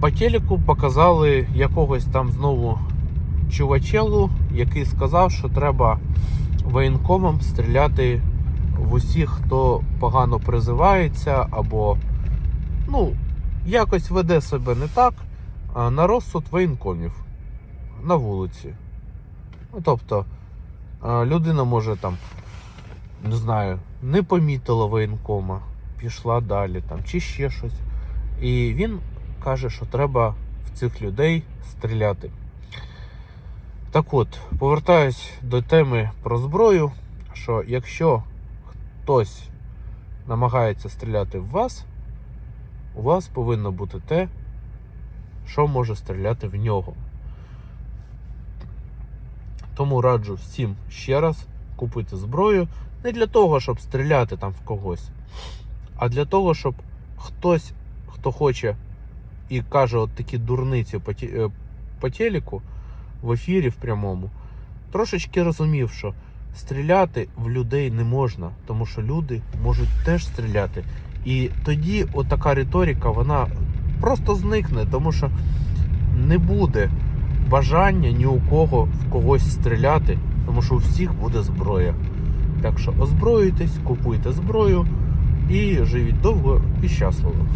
По телеку показали якогось там знову чувачелу, який сказав, що треба воєнкомам стріляти в усіх, хто погано призивається, або ну, якось веде себе не так, на розсуд воєнкомів на вулиці. Ну, тобто, людина може там, не знаю, не помітила воєнкома, пішла далі там, чи ще щось. І він каже, що треба в цих людей стріляти. Так от, повертаюсь до теми про зброю, що якщо хтось намагається стріляти в вас, у вас повинно бути те, що може стріляти в нього. Тому раджу всім ще раз купити зброю не для того, щоб стріляти там в когось, а для того, щоб хтось, хто хоче і каже от такі дурниці по, е, по телеку в ефірі в прямому, трошечки розумів, що стріляти в людей не можна, тому що люди можуть теж стріляти. І тоді отака риторика, вона просто зникне, тому що не буде бажання ні у кого в когось стріляти, тому що у всіх буде зброя. Так що озброюйтесь, купуйте зброю і живіть довго і щасливо.